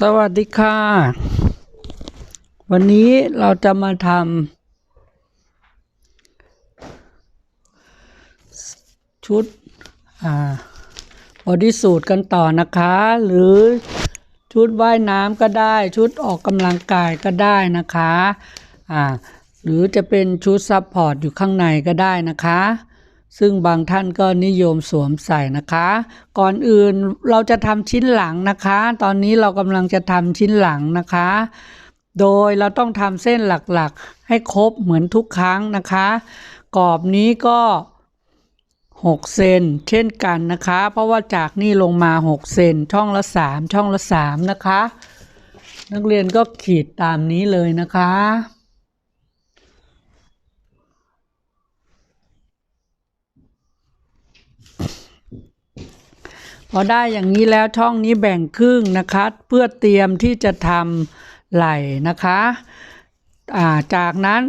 สวัสดีค่ะ วันนี้เราจะมาทำชุดอ่าบอดี้สูทกันต่อนะคะ หรือชุดว่ายน้ำก็ได้ ชุดออกกำลังกายก็ได้นะคะ หรือจะเป็นชุดซับพอร์ตอยู่ข้างในก็ได้นะคะ ซึ่งบางท่านก็นิยมสวมใส่นะคะ ก่อนอื่นเราจะทำชิ้นหลังนะคะ ตอนนี้เรากำลังจะทำชิ้นหลังนะคะ โดยเราต้องทำเส้นหลักๆ ให้ครบเหมือนทุกครั้งนะคะ กรอบนี้ก็6เซนเช่นกันนะคะ เพราะว่าจากนี่ลงมา 6 เซนช่องละ 3 ช่องละ 3 นะคะ นักเรียนก็ขีดตามนี้เลยนะคะ พอได้อย่างนี้แล้วช่องนี้แบ่งครึ่งนะคะ เพื่อเตรียมที่จะทำไหล่นะคะาจากนั้น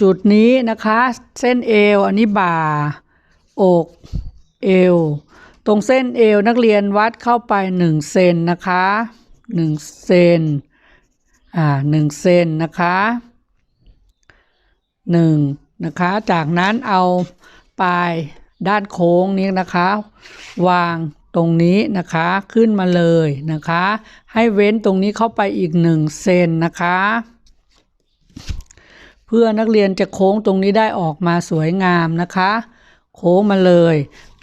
จุดนี้นะคะ เส้นเอวอันนี้บ่าอกเอว ตรงเส้นเอวนักเรียนวัดเข้าไป1เซนนะคะ1เซนอ่า1เซนนะคะ1นะคะ จากนั้นเอาปลายด้านโค้งนี้นะคะ วาง ตรงนี้นะคะขึ้นมาเลยนะคะ ให้เว้นตรงนี้เข้าไปอีก1เซนนะคะ เพื่อนักเรียนจะโค้งตรงนี้ได้ออกมาสวยงามนะคะ โค้งมาเลย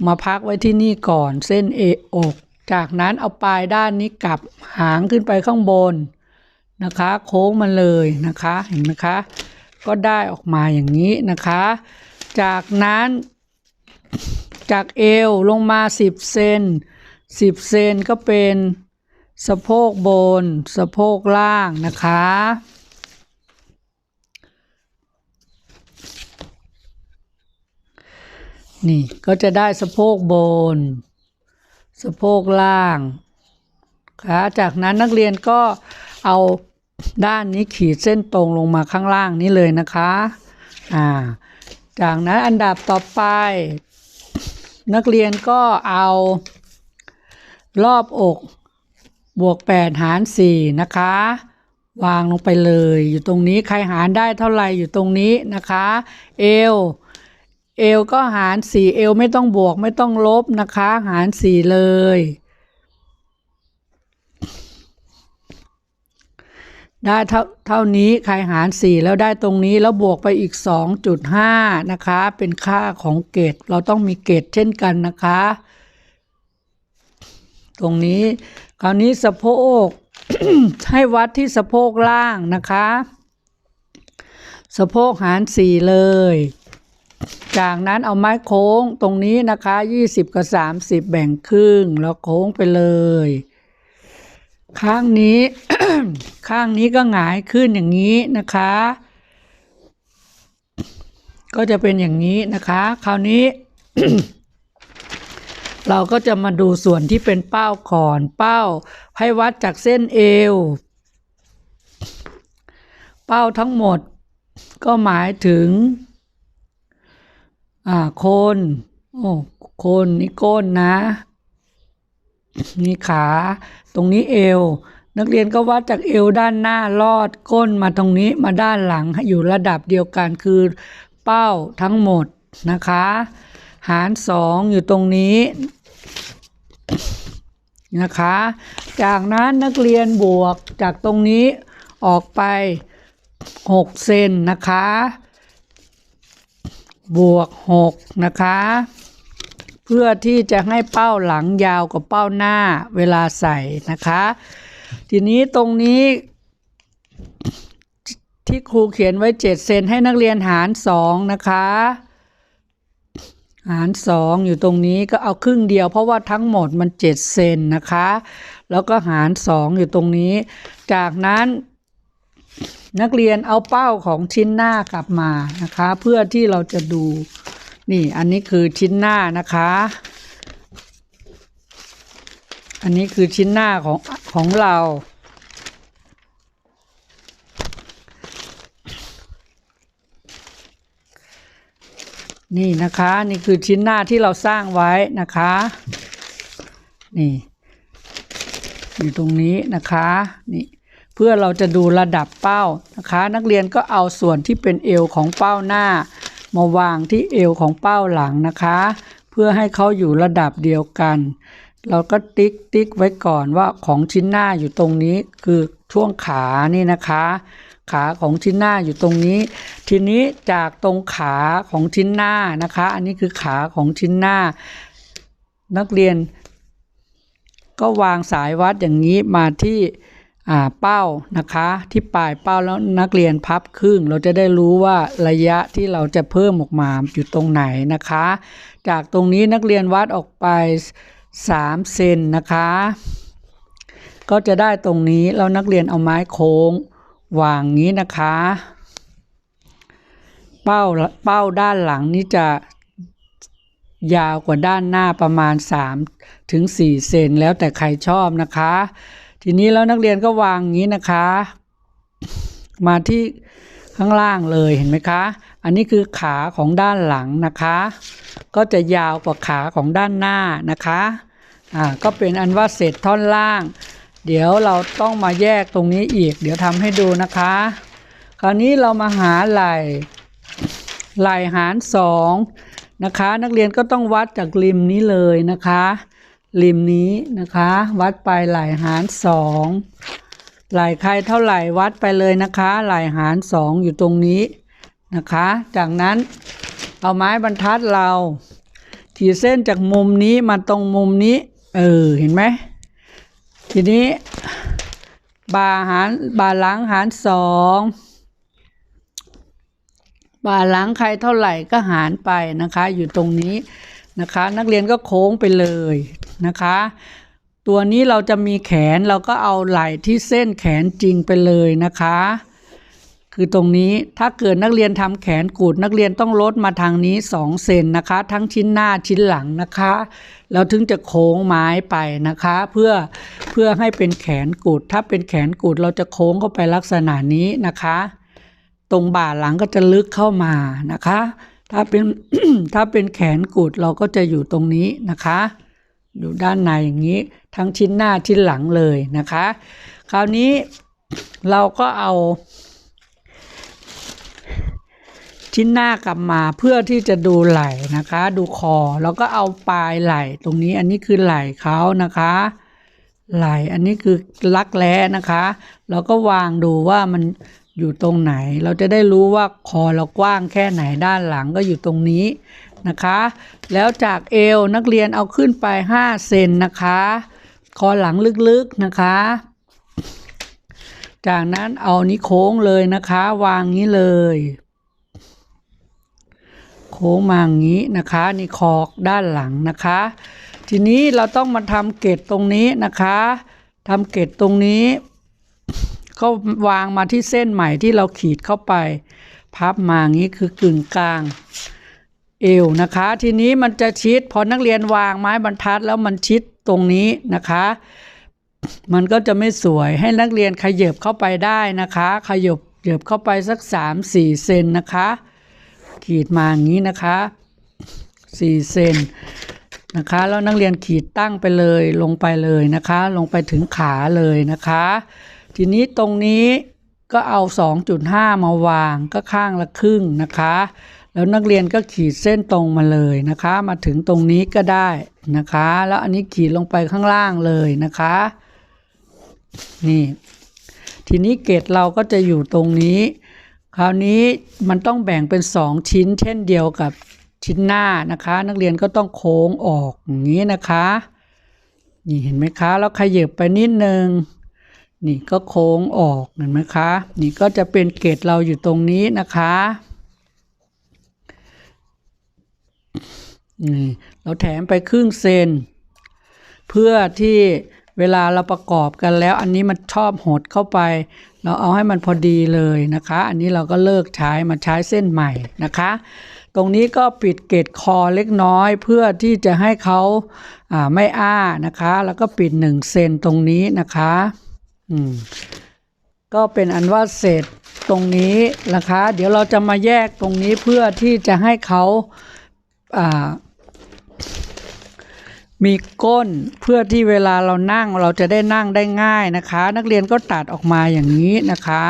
มาพักไว้ที่นี่ก่อนเส้นเออกจากนั้นเอาปลายด้านนี้กลับหางขึ้นไปข้างบนนะคะ โค้งมาเลยนะคะเห็นไหมคะ ก็ได้ออกมาอย่างนี้นะคะ จากนั้น จากเอวลงมา 10 เซน10 เซนก็เป็นสะโพกบน สะโพกล่างนะคะ นี่ก็จะได้สะโพกบน สะโพกล่างค่ะจากนั้นนักเรียนก็เอาด้านนี้ขีดเส้นตรงลงมาข้างล่างนี้เลยนะคะ อ่า จากนั้นอันดับต่อไป นักเรียนก็เอารอบอกบวก 8 หาร 4 นะคะ วางลงไปเลย อยู่ตรงนี้ใครหารได้เท่าไหร่อยู่ตรงนี้นะคะ เอวเอวก็หาร 4 เอวไม่ต้องบวกไม่ต้องลบนะคะ หาร 4 เลย ได้เท่าเท่านี้ใครหาร 4 แล้วได้ตรงนี้แล้วบวกไปอีก 2.5 นะคะ เป็นค่าของเกรดเราต้องมีเกรดเช่นกันนะคะ ตรงนี้ คราวนี้สะโพกให้วัดที่สะโพกล่างนะคะ สะโพกหาร 4 เลย จากนั้นเอาไม้โค้งตรงนี้นะคะ 20 กับ 30 แบ่งครึ่งแล้วโค้งไปเลย ข้างนี้ ข้างนี้ก็หงายขึ้นอย่างนี้นะคะ ก็จะเป็นอย่างนี้นะคะ คราวนี้ เราก็จะมาดูส่วนที่เป็นเป้าก่อน เป้าให้วัดจากเส้นเอว เป้าทั้งหมดก็หมายถึง อ่าโคนโอ้โคนนี่ก้นนะนี่ขา ตรงนี้เอว นักเรียนก็วัดจากเอวด้านหน้าลอดก้นมาตรงนี้มาด้านหลังอยู่ระดับเดียวกันคือเป้าทั้งหมดนะคะ หารสองอยู่ตรงนี้นะคะ จากนั้นนักเรียนบวกจากตรงนี้ออกไป 6 เซนนะคะ บวก 6 นะคะ พื่อที่จะให้เป้าหลังยาวกว่าเป้าหน้าเวลาใส่นะคะ ทีนี้ตรงนี้ที่ครูเขียนไว้7เซนให้นักเรียนหาร2นะคะ หาร 2 อยู่ตรงนี้ก็เอาครึ่งเดียวเพราะว่าทั้งหมดมัน7เซนนะคะ แล้วก็หาร 2 อยู่ตรงนี้ จากนั้นนักเรียนเอาเป้าของชิ้นหน้ากลับมานะคะ เพื่อที่เราจะดู นี่อันนี้คือชิ้นหน้านะคะ อันนี้คือชิ้นหน้าของของเรานี่นะคะนี่คือชิ้นหน้าที่เราสร้างไว้นะคะ นี่ อยู่ตรงนี้นะคะนี่เพื่อเราจะดูระดับเป้านะคะ นักเรียนก็เอาส่วนที่เป็นเอวของเป้าหน้า มาวางที่เอวของเป้าหลังนะคะ เพื่อให้เขาอยู่ระดับเดียวกัน เราก็ติ๊กติ๊กไว้ก่อนว่าของชิ้นหน้าอยู่ตรงนี้คือช่วงขานี่นะคะ ขาของชิ้นหน้าอยู่ตรงนี้ ทีนี้จากตรงขาของชิ้นหน้านะคะ อันนี้คือขาของชิ้นหน้า นักเรียน ก็วางสายวัดอย่างนี้มาที่ เป้านะคะที่ปลายเป้าแล้วนักเรียนพับครึ่ง เราจะได้รู้ว่าระยะที่เราจะเพิ่มออกมาอยู่ตรงไหนนะคะ จากตรงนี้นักเรียนวัดออกไป 3 เซนนะคะ ก็จะได้ตรงนี้แล้วนักเรียนเอาไม้โค้งวางงี้นะคะ เป้าเป้าด้านหลังนี้จะยาวกว่าด้านหน้าประมาณ3ถึง4เซนแล้วแต่ใครชอบนะคะ ทีนี้แล้วนักเรียนก็วางงี้นะคะ มาที่ข้างล่างเลยเห็นไหมคะ อันนี้คือขาของด้านหลังนะคะ ก็จะยาวกว่าขาของด้านหน้านะคะอ่าก็เป็นอันว่าเสร็จท่อนล่าง เดี๋ยวเราต้องมาแยกตรงนี้อีก เดี๋ยวทำให้ดูนะคะ คราวนี้เรามาหาไหล่ไหล่หารสองนะคะ นักเรียนก็ต้องวัดจากริมนี้เลยนะคะ ริมนี้นะคะ วัดไปไหล่หารสองหล่ใครเท่าไหร่วัดไปเลยนะคะไหล่หารสองอยู่ตรงนี้นะคะ จากนั้นเอาไม้บรรทัดเรา ขีดเส้นจากมุมนี้มาตรงมุมนี้ เออเห็นไหมทีนี้ บาหารบาหลังหารสองบาหลังใครเท่าไหร่ก็หารไปนะคะ อยู่ตรงนี้นะคะ นักเรียนก็โค้งไปเลย นะคะ ตัวนี้เราจะมีแขนเราก็เอาไหล่ที่เส้นแขนจริงไปเลยนะคะ คือตรงนี้ถ้าเกิดนักเรียนทำแขนกุดนักเรียนต้องลดมาทางนี้ 2 เซนนะคะ ทั้งชิ้นหน้าชิ้นหลังนะคะแล้วถึงจะโค้งไม้ไปนะคะ เพื่อเพื่อให้เป็นแขนกุดถ้าเป็นแขนกุดเราจะโค้งเข้าไปลักษณะนี้นะคะ ตรงบ่าหลังก็จะลึกเข้ามานะคะถ้าเป็นถ้าเป็นแขนกุดเราก็จะอยู่ตรงนี้นะคะ อยู่ด้านในอย่างนี้ ทั้งชิ้นหน้าชิ้นหลังเลยนะคะ คราวนี้เราก็เอา ชิ้นหน้ากลับมาเพื่อที่จะดูไหล่นะคะ ดูคอแล้วก็เอาปลายไหล่ตรงนี้อันนี้คือไหล่เขานะคะไหล่อันนี้คือลักแร้นะคะ เราก็วางดูว่ามันอยู่ตรงไหน เราจะได้รู้ว่าคอเรากว้างแค่ไหนด้านหลังก็อยู่ตรงนี้ นะคะ แล้วจากเอวนักเรียนเอาขึ้นไป 5 เซนนะคะ คอหลังลึกๆนะคะ จากนั้นเอานี้โค้งเลยนะคะ วางนี้เลย โค้งมาอย่างนี้นะคะนี่คอกด้านหลังนะคะ ทีนี้เราต้องมาทำเกตตรงนี้นะคะทำเกตตรงนี้ ก็วางมาที่เส้นใหม่ที่เราขีดเข้าไป พับมาอย่างนี้คือกึ่งกลาง เอวนะคะ ทีนี้มันจะชิดพอนักเรียนวางไม้บรรทัดแล้วมันชิดตรงนี้นะคะ มันก็จะไม่สวยให้นักเรียนขยับเข้าไปได้นะคะ ขยับเหยียบเข้าไปสัก 3-4 เซนนะคะ ขีดมาอย่างนี้นะคะ 4 เซนนะคะ แล้วนักเรียนขีดตั้งไปเลยลงไปเลยนะคะ ลงไปถึงขาเลยนะคะ ทีนี้ตรงนี้ก็เอา 2.5 มาวางก็ข้างละครึ่งนะคะ แล้วนักเรียนก็ขีดเส้นตรงมาเลยนะคะ มาถึงตรงนี้ก็ได้นะคะ แล้วอันนี้ขีดลงไปข้างล่างเลยนะคะ นี่ ทีนี้เกตเราก็จะอยู่ตรงนี้ คราวนี้มันต้องแบ่งเป็นสองชิ้น เช่นเดียวกับชิ้นหน้านะคะ นักเรียนก็ต้องโค้งออกอย่างนี้นะคะ นี่เห็นไหมคะ แล้วขยับไปนิดนึงนี่ก็โค้งออกเห็นไหมคะ นี่ก็จะเป็นเกตเราอยู่ตรงนี้นะคะ นี่เราแถมไปครึ่งเซน เพื่อที่เวลาเราประกอบกันแล้ว อันนี้มันชอบหดเข้าไป เราเอาให้มันพอดีเลยนะคะ อันนี้เราก็เลิกใช้มาใช้เส้นใหม่นะคะ ตรงนี้ก็ปิดเกตคอเล็กน้อยเพื่อที่จะให้เขาาไม่อ้านะคะ แล้วก็ปิดหนึ่งเซนตรงนี้นะคะอืมก็เป็นอันว่าเสร็จตรงนี้นะคะ เดี๋ยวเราจะมาแยกตรงนี้เพื่อที่จะให้เขาอ่า มีก้นเพื่อที่เวลาเรานั่งเราจะได้นั่งได้ง่ายนะคะ นักเรียนก็ตัดออกมาอย่างนี้นะคะ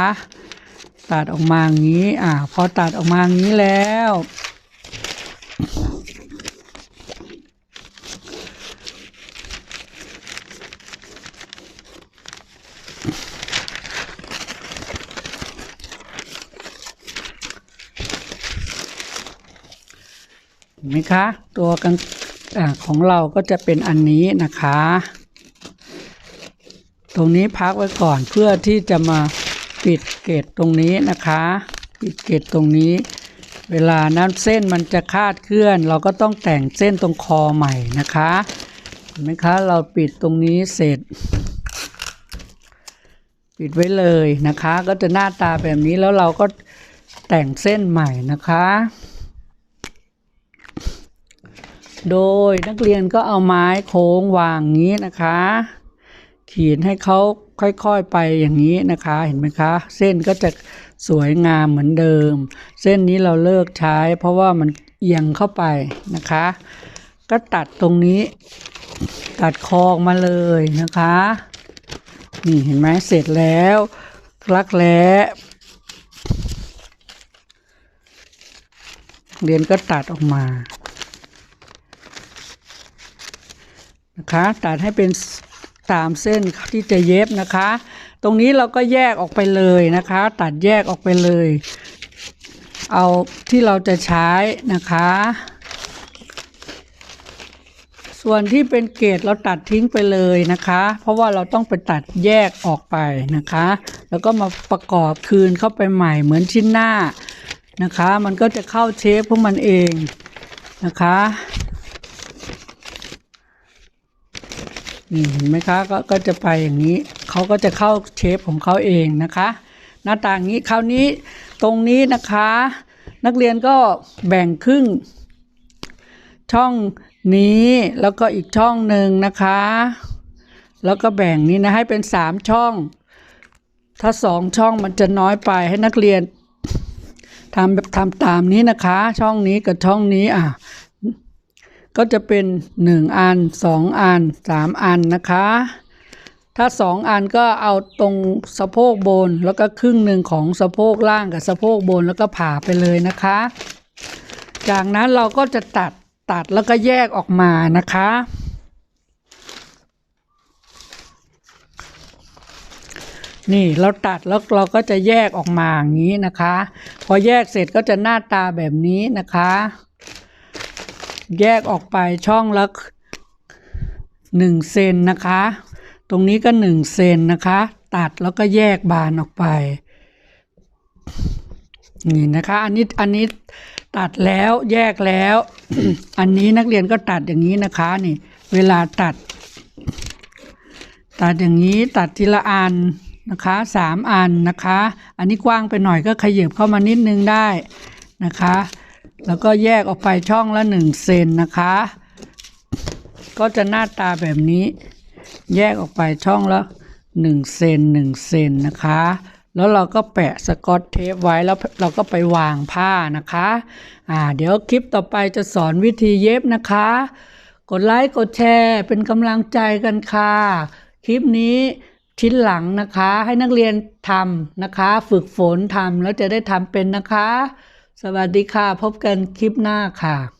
ตัดออกมาอย่างนี้อ่าพอตัดออกมาอย่างนี้แล้ว เห็นไหมคะ ตัวกัน อของเราก็จะเป็นอันนี้นะคะ ตรงนี้พักไว้ก่อนเพื่อที่จะมาปิดเกตตรงนี้นะคะ ปิดเกตตรงนี้ เวลานั้นเส้นมันจะคาดเคลื่อน เราก็ต้องแต่งเส้นตรงคอใหม่นะคะเห็นไหมคะเราปิดตรงนี้เสร็จ ปิดไว้เลยนะคะ ก็จะหน้าตาแบบนี้แล้วเราก็แต่งเส้นใหม่นะคะ โดยนักเรียนก็เอาไม้โค้งวางอย่างนี้นะคะ ขีดให้เขาค่อยๆไปอย่างนี้นะคะเห็นไหมคะ เส้นก็จะสวยงามเหมือนเดิม เส้นนี้เราเลิกใช้ เพราะว่ามันเอียงเข้าไปนะคะ ก็ตัดตรงนี้ ตัดคอกมาเลยนะคะ นี่เห็นไหมเสร็จแล้วรักแร้เรียนก็ตัดออกมา นะคะตัดให้เป็นตามเส้นที่จะเย็บนะคะ ตรงนี้เราก็แยกออกไปเลยนะคะ ตัดแยกออกไปเลย เอาที่เราจะใช้นะคะ ส่วนที่เป็นเกรดเราตัดทิ้งไปเลยนะคะ เพราะว่าเราต้องไปตัดแยกออกไปนะคะ แล้วก็มาประกอบคืนเข้าไปใหม่เหมือนชิ้นหน้านะคะ มันก็จะเข้าเชฟของมันเองนะคะ นี่เห็นไหมคะก็ก็จะไปอย่างนี้เขาก็จะเข้าเชฟของเขาเองนะคะ หน้าต่างนี้คราวนี้ตรงนี้นะคะ นักเรียนก็แบ่งครึ่ง ช่องนี้แล้วก็อีกช่องหนึ่งนะคะ แล้วก็แบ่งนี้นะให้เป็นสามช่อง ถ้าสองช่องมันจะน้อยไปให้นักเรียนทำแบบทำตามนี้นะคะ ช่องนี้กับช่องนี้อะ ก็จะเป็นหนึ่งอันสองอันสามอันนะคะ ถ้าสองอันก็เอาตรงสะโพกบน แล้วก็ครึ่งหนึ่งของสะโพกล่างกับสะโพกบนแล้วก็ผ่าไปเลยนะคะ จากนั้นเราก็จะตัดตัดแล้วก็แยกออกมานะคะ นี่เราตัดแล้วเราก็จะแยกออกมาอย่างนี้นะคะ พอแยกเสร็จก็จะหน้าตาแบบนี้นะคะ แยกออกไปช่องละหนึ่งเซนนะคะ ตรงนี้ก็หนึ่งเซนนะคะ ตัดแล้วก็แยกบานออกไป นี่นะคะ อันนี้อันนี้ตัดแล้วแยกแล้ว อันนี้นักเรียนก็ตัดอย่างนี้นะคะนี่ เวลาตัด ตัดอย่างนี้ตัดทีละอันนะคะสามอันนะคะ อันนี้กว้างไปหน่อยก็ขยับเข้ามานิดนึงได้นะคะ แล้วก็แยกออกไปช่องละหนึ่งเซนนะคะ ก็จะหน้าตาแบบนี้ แยกออกไปช่องละหนึ่งเซนหนึ่งเซนนะคะ แล้วเราก็แปะสกอตเทปไว้แล้วเราก็ไปวางผ้านะคะอ่าเดี๋ยวคลิปต่อไปจะสอนวิธีเย็บนะคะ กดไลค์กดแชร์เป็นกำลังใจกันค่ะ คลิปนี้ชิ้นหลังนะคะ ให้นักเรียนทำนะคะ ฝึกฝนทำแล้วจะได้ทำเป็นนะคะ สวัสดีค่ะ พบกันคลิปหน้าค่ะ